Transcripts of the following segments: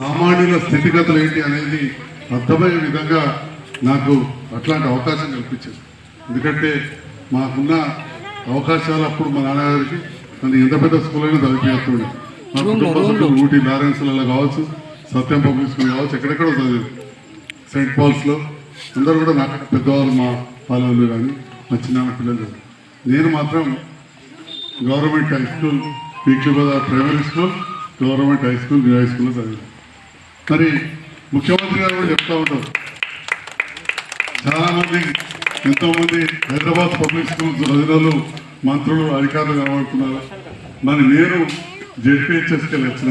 సామాన్యుల స్థితిగతులు ఏంటి అనేది అర్థమయ్యే విధంగా నాకు అట్లాంటి అవకాశం కల్పించింది ఎందుకంటే మాకున్న అవకాశాలు అప్పుడు మా నాన్నగారికి నన్ను ఎంత పెద్ద స్కూల్ అయినా చదివిపోతుండే మా కుటుంబ సభ్యులు ఊటీ లారెన్స్లలో కావచ్చు సత్యం పబ్లిక్ స్కూల్ కావచ్చు ఎక్కడెక్కడో చదివి సెయింట్ పాల్స్లో అందరూ కూడా నాకు పెద్దవాళ్ళు మా పాలనలు కానీ మా చిన్న పిల్లలు నేను మాత్రం గవర్నమెంట్ హై స్కూల్ పీక్లీ Bazar primary school government high school high school చదివాను. మరి ముఖ్యమంత్రి గారు కూడా చెప్తా ఉంటారు. చాలామంది ఎంతోమంది హైదరాబాద్ పబ్లిక్ స్కూల్ చదివినలు మంత్రులు అధికారులు కనబడుతున్నారు. మరి నేను జెడ్పీహెచ్ఎస్కి వచ్చిన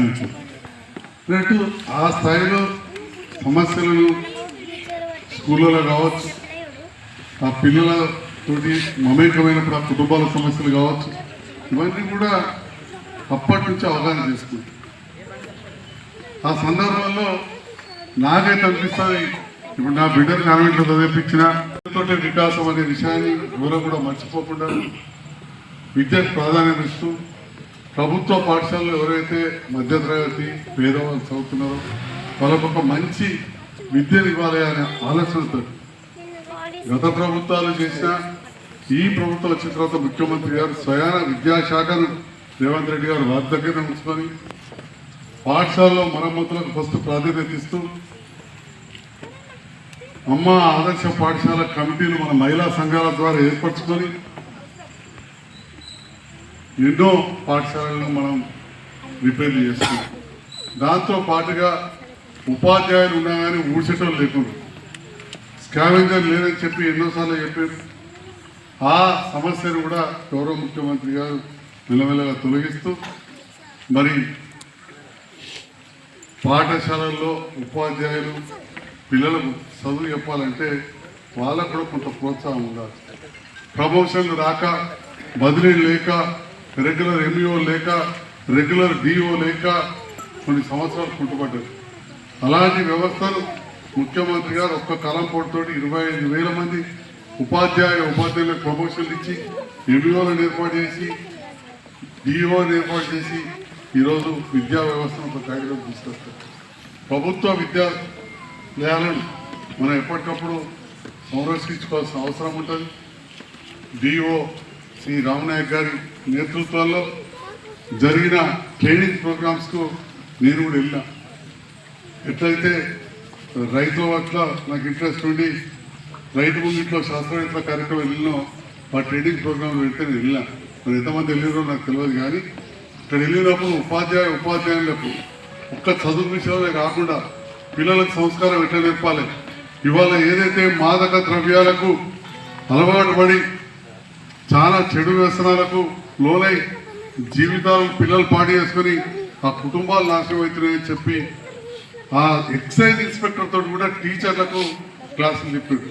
ఆ స్థాయిలో సమస్యలను స్కూళ్ళలో కావచ్చు ఆ పిల్లలతోటి మమేకమైనప్పుడు ఆ కుటుంబాల సమస్యలు కావచ్చు ఇవన్నీ కూడా అప్పటి నుంచి అవగాహన చేసుకుంటాం. ఆ సందర్భంలో నాకైతే అనిపిస్తుంది ఇప్పుడు నా బిడ్డను కాన్వెంట్లో చదివించిన తోటి వికాసం అనే విషయాన్ని ఎవరో కూడా మర్చిపోకుండా విద్యకు ప్రాధాన్యత ఇస్తూ ప్రభుత్వ పాఠశాలలో ఎవరైతే మధ్యతరగతి పేదవాళ్ళు చదువుతున్నారో వాళ్ళకు ఒక మంచి విద్యను ఇవ్వాలి అనే ఆలోచనతో గత ప్రభుత్వాలు చేసిన ఈ ప్రభుత్వం వచ్చిన తర్వాత ముఖ్యమంత్రి గారు స్వయాన విద్యాశాఖను రేవంత్ రెడ్డి గారు వారి దగ్గర ఉంచుకొని పాఠశాలలో మరమ్మతులకు ఫస్ట్ ప్రాధాన్యత ఇస్తూ అమ్మ ఆదర్శ పాఠశాల కమిటీలు మన మహిళా సంఘాల ద్వారా ఏర్పరచుకొని ఎన్నో పాఠశాలలను మనం రిపేర్లు చేస్తున్నాం. దాంతో పాటుగా ఉపాధ్యాయులు ఉన్నా కానీ ఊడ్చటం లేకుండా స్కావెంజర్ లేదని చెప్పి ఎన్నోసార్లు చెప్పారు. ఆ సమస్యను కూడా గౌరవ ముఖ్యమంత్రి గారు మెల్లమెల్లగా తొలగిస్తూ మరి పాఠశాలల్లో ఉపాధ్యాయులు పిల్లలకు చదువు చెప్పాలంటే వాళ్ళకు కూడా కొంత ప్రోత్సాహం ఉండాలి. ప్రమోషన్లు రాక బదిలీ లేక రెగ్యులర్ ఎంఈఓ లేక రెగ్యులర్ డిఓ లేక కొన్ని సంవత్సరాలు కుంటుపడ్డారు. అలాంటి వ్యవస్థలు ముఖ్యమంత్రి గారు ఒక్క కలం తోటి ఇరవై ఐదు వేల మంది ఉపాధ్యాయ ఉపాధ్యాయులకు ప్రమోషన్లు ఇచ్చి ఎంఈఓలను ఏర్పాటు చేసి డిఓని ఏర్పాటు చేసి ఈరోజు విద్యా వ్యవస్థను ఒక కార్యక్రమం తీసుకొస్తారు. ప్రభుత్వ విద్యాలయాలను మనం ఎప్పటికప్పుడు సంరక్షించుకోవాల్సిన అవసరం ఉంటుంది. డిఓ శ్రీ రామనాయక్ గారి నేతృత్వంలో జరిగిన ట్రైనింగ్ ప్రోగ్రామ్స్కు నేను కూడా వెళ్ళాను. ఎట్లయితే రైతుల పట్ల నాకు ఇంట్రెస్ట్ ఉండి రైతు ముంగిట్లో శాస్త్రవేత్తల కార్యక్రమం వెళ్ళినో ఆ ట్రైనింగ్ ప్రోగ్రామ్ వెళ్తే నేను వెళ్ళినా. మరి ఎంతమంది వెళ్ళినారో నాకు తెలియదు కానీ ఇక్కడ వెళ్ళినప్పుడు ఉపాధ్యాయ ఉపాధ్యాయులకు ఒక్క చదువు విషయంలో కాకుండా పిల్లలకు సంస్కారం ఎట్లా నేర్పాలి? ఇవాళ ఏదైతే మాదక ద్రవ్యాలకు అలవాటు పడి చాలా చెడు వ్యసనాలకు లోనై జీవితాలు పిల్లలు పాడు చేసుకొని ఆ కుటుంబాలు నాశనం అవుతున్నాయని చెప్పి ఆ ఎక్సైజ్ ఇన్స్పెక్టర్ తోటి కూడా టీచర్లకు క్లాసులు చెప్పింది